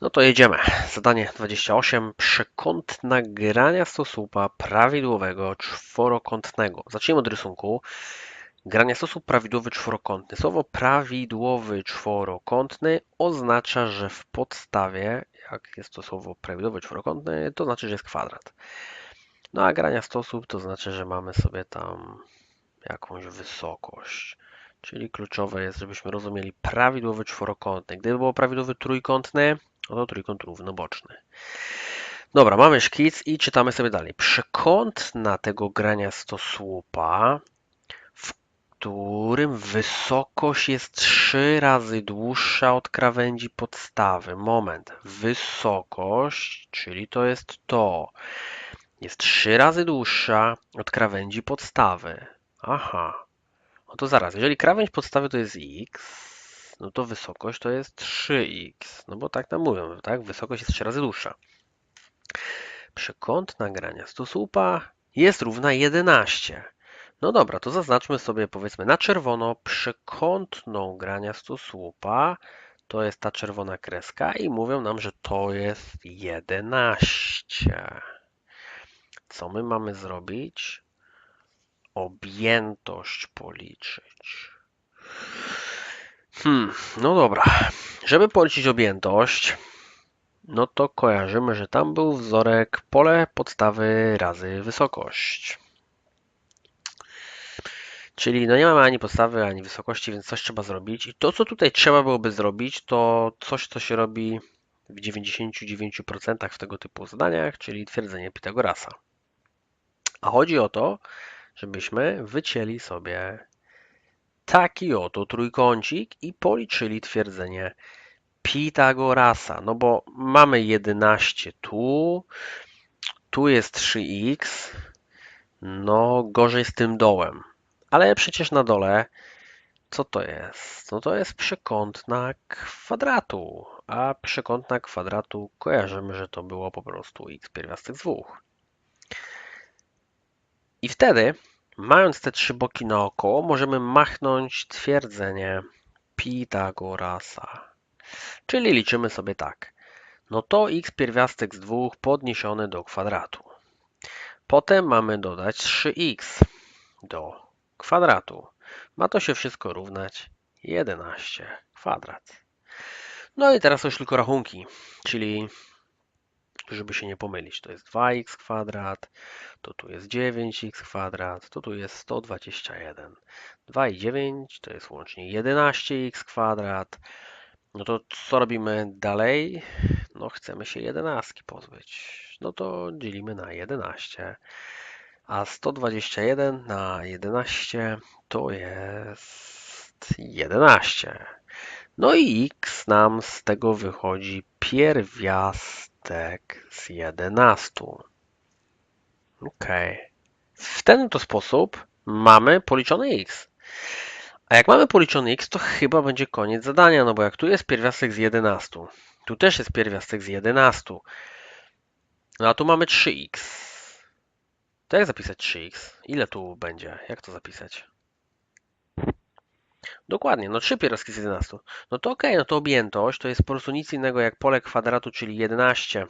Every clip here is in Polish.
No to jedziemy. Zadanie 28. Przekątna grania stosłupa prawidłowego czworokątnego. Zacznijmy od rysunku. Grania stosłup prawidłowy czworokątny. Słowo prawidłowy czworokątny oznacza, że w podstawie, jak jest to słowo prawidłowy czworokątny, to znaczy, że jest kwadrat. No a grania stosłup to znaczy, że mamy sobie tam jakąś wysokość. Czyli kluczowe jest, żebyśmy rozumieli prawidłowy czworokątny. Gdyby było prawidłowy trójkątny, no to trójkąt równoboczny. Dobra, mamy szkic i czytamy sobie dalej. Przekątna tego grania stosłupa, w którym wysokość jest trzy razy dłuższa od krawędzi podstawy. Moment. Wysokość, czyli to jest to, jest trzy razy dłuższa od krawędzi podstawy. Aha. No to zaraz, jeżeli krawędź podstawy to jest x, no to wysokość to jest 3x. No bo tak nam mówią, tak? Wysokość jest 3 razy dłuższa. Przekątna grania stosłupa jest równa 11. No dobra, to zaznaczmy sobie powiedzmy na czerwono przekątną grania stosłupa. To jest ta czerwona kreska i mówią nam, że to jest 11. Co my mamy zrobić? Objętość policzyć. Hmm, no dobra. Żeby policzyć objętość, no to kojarzymy, że tam był wzorek pole podstawy razy wysokość. Czyli no nie mamy ani podstawy, ani wysokości, więc coś trzeba zrobić. I to, co tutaj trzeba byłoby zrobić, to coś, co się robi w 99% w tego typu zadaniach, czyli twierdzenie Pitagorasa. A chodzi o to, żebyśmy wycięli sobie taki oto trójkącik i policzyli twierdzenie Pitagorasa. No bo mamy 11 tu, tu jest 3x, no gorzej z tym dołem. Ale przecież na dole co to jest? No to jest przekątna kwadratu, a przekątna kwadratu kojarzymy, że to było po prostu x pierwiastek z 2. I wtedy Mając te trzy boki naokoło, możemy machnąć twierdzenie Pitagorasa. Czyli liczymy sobie tak. No to x pierwiastek z 2 podniesione do kwadratu. Potem mamy dodać 3x do kwadratu. Ma to się wszystko równać 11 kwadrat. No i teraz już tylko rachunki, czyli żeby się nie pomylić, to jest 2x kwadrat, to tu jest 9x kwadrat, to tu jest 121. 2 i 9 to jest łącznie 11x kwadrat. No to co robimy dalej? No chcemy się 11 pozbyć. No to dzielimy na 11. A 121 na 11 to jest 11. No i x nam z tego wychodzi pierwiastek z 11. Ok. W ten to sposób mamy policzony x. A jak mamy policzony x, to chyba będzie koniec zadania, no bo jak tu jest pierwiastek z 11, tu też jest pierwiastek z 11, no a tu mamy 3x. To jak zapisać 3x? Ile tu będzie? Jak to zapisać? Dokładnie, no 3 pierwiastki z 11. No to ok, no to objętość to jest po prostu nic innego jak pole kwadratu, czyli 11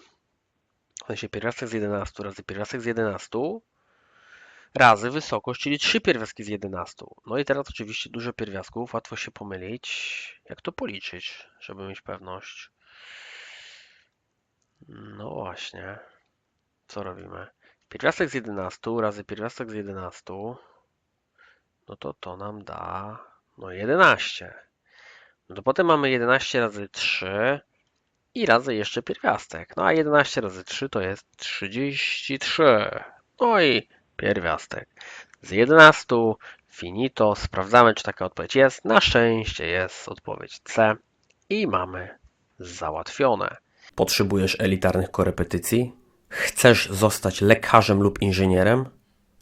w sensie pierwiastek z 11 razy pierwiastek z 11 razy wysokość, czyli 3 pierwiastki z 11. No i teraz oczywiście dużo pierwiastków, łatwo się pomylić. Jak to policzyć, żeby mieć pewność? No właśnie. Co robimy? Pierwiastek z 11 razy pierwiastek z 11 no to to nam da no 11. No to potem mamy 11 razy 3 i razy jeszcze pierwiastek. No a 11 razy 3 to jest 33. No i pierwiastek. Z 11 finito. Sprawdzamy, czy taka odpowiedź jest. Na szczęście jest odpowiedź C i mamy załatwione. Potrzebujesz elitarnych korepetycji? Chcesz zostać lekarzem lub inżynierem?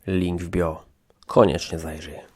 Link w bio. Koniecznie zajrzyj.